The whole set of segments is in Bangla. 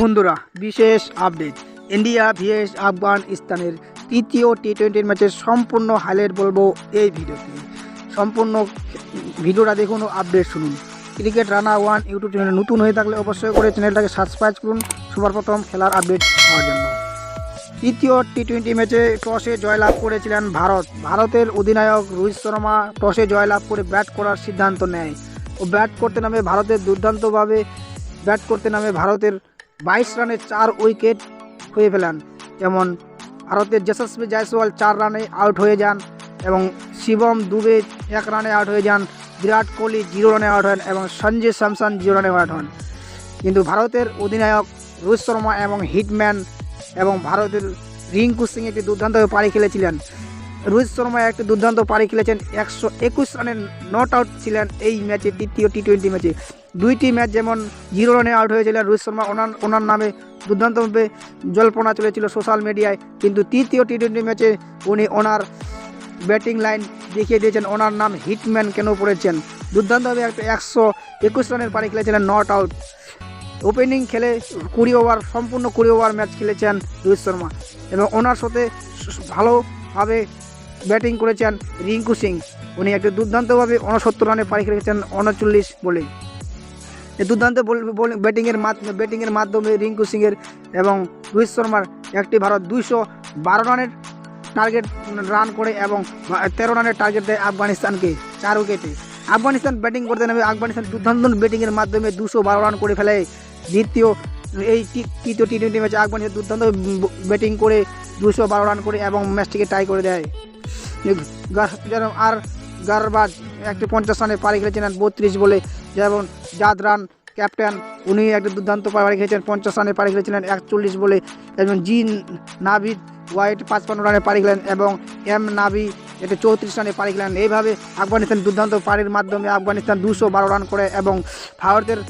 বন্ধুরা, বিশেষ আপডেট ইন্ডিয়া ভিএস আফগানিস্তানের তৃতীয় টি টোয়েন্টির ম্যাচের সম্পূর্ণ হাইলাইট বলব এই ভিডিওতে। সম্পূর্ণ ভিডিওটা দেখুন ও আপডেট শুনুন। ক্রিকেট রানা ওয়ান ইউটিউব চ্যানেলে নতুন হয়ে থাকলে অবশ্যই করে চ্যানেলটাকে সাবস্ক্রাইব করুন। সবার প্রথম খেলার আপডেট পাওয়ার জন্য। তৃতীয় টি টোয়েন্টি ম্যাচে টসে জয়লাভ করেছিলেন ভারত। ভারতের অধিনায়ক রোহিত শর্মা টসে জয়লাভ করে ব্যাট করার সিদ্ধান্ত নেয়। ও ব্যাট করতে নামে ভারতের দুর্দান্তভাবে ব্যাট করতে নামে ভারতের বাইশ রানে চার উইকেট হয়ে ফেলেন। যেমন ভারতের যশস্বী জয়সওয়াল চার রানে আউট হয়ে যান এবং শিবম দুবে এক রানে আউট হয়ে যান, বিরাট কোহলি জিরো রানে আউট হন এবং সঞ্জয় স্যামসন জিরো রানে আউট হন। কিন্তু ভারতের অধিনায়ক রোহিত শর্মা এবং হিটম্যান এবং ভারতের রিঙ্কু সিং একটি দুর্দান্তভাবে পাড়ি খেলেছিলেন। রোহিত শর্মা একটি দুর্দান্ত পাড়ি খেলেছেন। একশো একুশ রানের নট আউট ছিলেন এই ম্যাচে দ্বিতীয় টি টোয়েন্টি ম্যাচে। দুইটি ম্যাচ যেমন জিরো রানে আউট হয়েছিলেন রোহিত শর্মা, ওনার ওনার নামে দুর্দান্তভাবে জল্পনা চলেছিল সোশ্যাল মিডিয়ায় কিন্তু তৃতীয় টি টোয়েন্টি ম্যাচে উনি ওনার ব্যাটিং লাইন দেখিয়ে দিয়েছেন, ওনার নাম হিটম্যান কেন পড়েছেন? দুর্দান্তভাবে একটা একশো একুশ রানের পাড়ি খেলেছিলেন নট আউট ওপেনিং খেলে কুড়ি ওভার সম্পূর্ণ কুড়ি ওভার ম্যাচ খেলেছেন রোহিত শর্মা। এবং ওনার সাথে ভালোভাবে ব্যাটিং করেছেন রিঙ্কু সিং। উনি একটি দুর্দান্তভাবে উনসত্তর রানে পাড়ি খেলেছেন উনচল্লিশ বলে। দুর্দান্ত ব্যাটিংয়ের মাধ্যমে ব্যাটিংয়ের মাধ্যমে রিঙ্কু সিংয়ের এবং রোহিত শর্মার একটি ভারত দুইশো বারো রানের টার্গেট রান করে এবং তেরো রানের টার্গেট দেয় আফগানিস্তানকে চার উইকেটে। আফগানিস্তান ব্যাটিং করতে নেমে আফগানিস্তান দুর্দান্ত ব্যাটিংয়ের মাধ্যমে দুশো বারো রান করে ফেলে। দ্বিতীয়, এই তৃতীয় টি টোয়েন্টি ম্যাচে আফগানিস্তান দুর্দান্ত ব্যাটিং করে দুশো বারো রান করে এবং ম্যাচটিকে টাই করে দেয়। আর গারবাজ একটি পঞ্চাশ রানে পাড়ি খেলেছিলেন, বত্রিশ বলে। যেমন জাদ রান ক্যাপ্টেন, উনি একটি দুর্দান্ত পাড়ি খেলেছেন, পঞ্চাশ রানে পাড়ি খেলেছিলেন, একচল্লিশ বলে। এবং জি নাভিদ হোয়াইট পাঁচপান্ন রানে পাড়ি খেলেন এবং এম নাভি এটি চৌত্রিশ রানে পাড়ি খেলেন। এইভাবে আফগানিস্তান দুর্দান্ত পাড়ির মাধ্যমে আফগানিস্তান দুশো বারো রান করে এবং ভারতের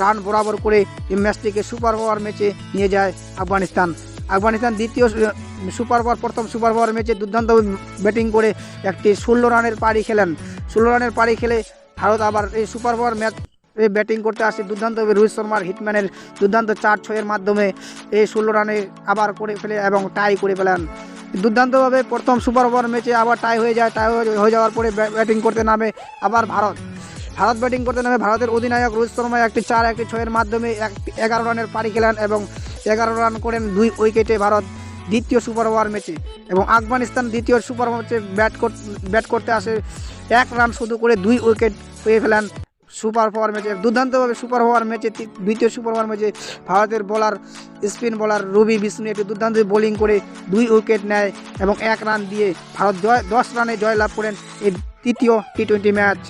রান বরাবর করে এই ম্যাচটিকে সুপার ওভার ম্যাচে নিয়ে যায় আফগানিস্তান। আফগানিস্তান দ্বিতীয় সুপার ওভার, প্রথম সুপার ওভার ম্যাচে দুর্দান্ত ব্যাটিং করে একটি ষোলো রানের পাড়ি খেলেন। ষোলো রানের পাড়ি খেলে ভারত আবার এই সুপার ওভার ম্যাচ ব্যাটিং করতে আসে। দুর্দান্ত রোহিত শর্মার হিটম্যানের দুর্দান্ত চার ছয়ের মাধ্যমে এই ষোলো রানে আবার করে ফেলে এবং টাই করে ফেলেন। দুর্দান্তভাবে প্রথম সুপার ওভার ম্যাচে আবার টাই হয়ে যায়। টাই হয়ে- হয়ে যাওয়ার পরে ব্যাটিং করতে নামে আবার ভারত। ভারত ব্যাটিং করতে নামে ভারতের অধিনায়ক রোহিত শর্মা একটি চার, একটি ছয়ের মাধ্যমে এক এগারো রানের পাড়ি খেলেন এবং এগারো রান করেন দুই উইকেটে ভারত দ্বিতীয় সুপার ওভার ম্যাচে এবং আফগানিস্তান দ্বিতীয় সুপার ম্যাচে ব্যাট ব্যাট করতে আসে এক রান শুধু করে দুই উইকেট পেয়ে ফেলেন সুপার পাওয়ার ম্যাচে। দুর্দান্তভাবে সুপার পাওয়ার ম্যাচে দ্বিতীয় সুপার পাওয়ার ম্যাচে ভারতের bowler, spin bowler Ravi Bishnoi একটি দুর্দান্ত বোলিং করে দুই উইকেট নেয় এবং এক রান দিয়ে ভারত জয়, দশ রানে জয়লাভ করেন এই তৃতীয় টি টোয়েন্টি ম্যাচ।